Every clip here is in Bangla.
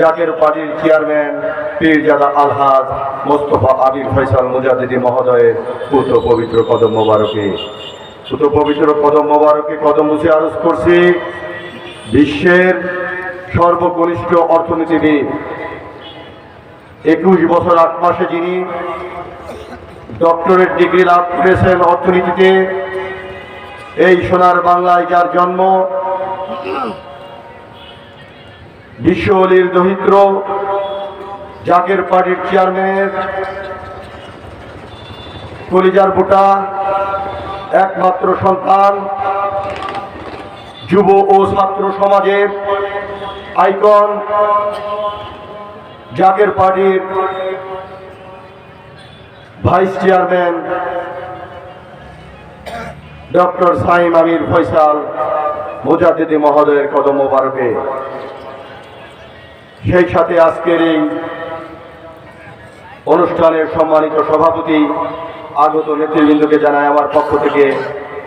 জাকের পার্টির চেয়ারম্যান পীরজাদা আলহাজ মোস্তফা আবির ফৈসাল মুজাদিদি মহোদয়ের পুত্র পবিত্র কদম মোবারকে। পুত্র পবিত্র কদম মোবারকে কদম মুছে আরজ করছি। বিশ্বের সর্বকনিষ্ঠ অর্থনীতিবিদ। একুশ বছর আট মাসে যিনি ডক্টরেট ডিগ্রি লাভ করেছেন অর্থনীতিতে, এই সোনার বাংলায় যার জন্ম বিশ্ব অলির দহিত্র, জাকের পার্টির চেয়ারম্যানের কলিজার বুটা, একমাত্র সন্তান, যুব ও ছাত্র সমাজের আইকন, জাকের পার্টির vice chairman, doctor Saim Amir Faisal, Mujaddidi মহোদয়ের কদম মোবারকে। সেই সাথে আজকের এই অনুষ্ঠানের সম্মানিত সভাপতি, আগত নেতৃবৃন্দকে জানায় আমার পক্ষ থেকে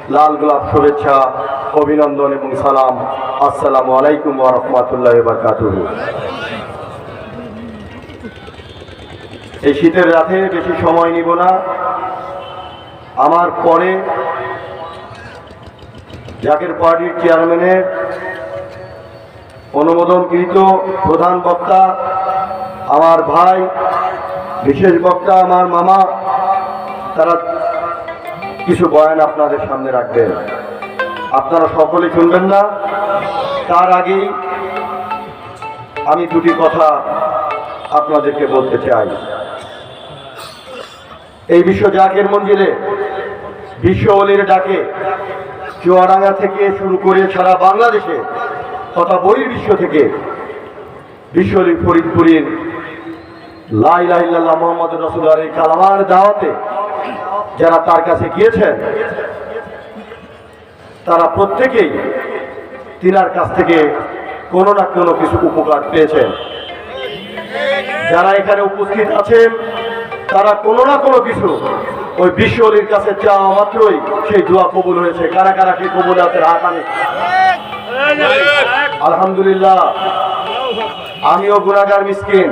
লাল গোলাপ শুভেচ্ছা, অভিনন্দন এবং সালাম। আসসালামু আলাইকুম রাহমাতুল্লাহি ওয়া বারাকাতুহু। এই শীতের রাতে বেশি সময় নিব না। আমার পরে, জাকের পার্টির চেয়ারম্যানের অনুমোদনকৃত প্রধান বক্তা আমার ভাই, বিশেষ বক্তা আমার মামা, তারা কিছু বয়ান আপনাদের সামনে রাখবেন। আপনারা সকলে শুনবেন না। তার আগেই আমি দুটি কথা আপনাদেরকে বলতে চাই। এই বিশ্ব জাকের মঞ্জিলে, বিশ্ব অলির ডাকে চুয়াডাঙ্গা থেকে শুরু করে সারা বাংলাদেশে তথা বহির্বিশ্ব থেকে বিশ্ব অলি ফরিদপুরের লাই লাই লাইল্লাহ মোহাম্মদ রসুল্লাহ এই কালামার দাওয়াতে যারা তার কাছে গিয়েছেন, তারা প্রত্যেকেই তিনার কাছ থেকে কোনো না কোনো কিছু উপকার পেয়েছেন। যারা এখানে উপস্থিত আছেন, তারা কোনো না কোনো কিছু ওই বিশ্বলির কাছে চাওয়া মাত্রই সেই দোয়া কবুল হয়েছে। কারা কারা সেই কবুল আছে আনে আলহামদুলিল্লাহ। আমিও গুণাগার মিসকিন।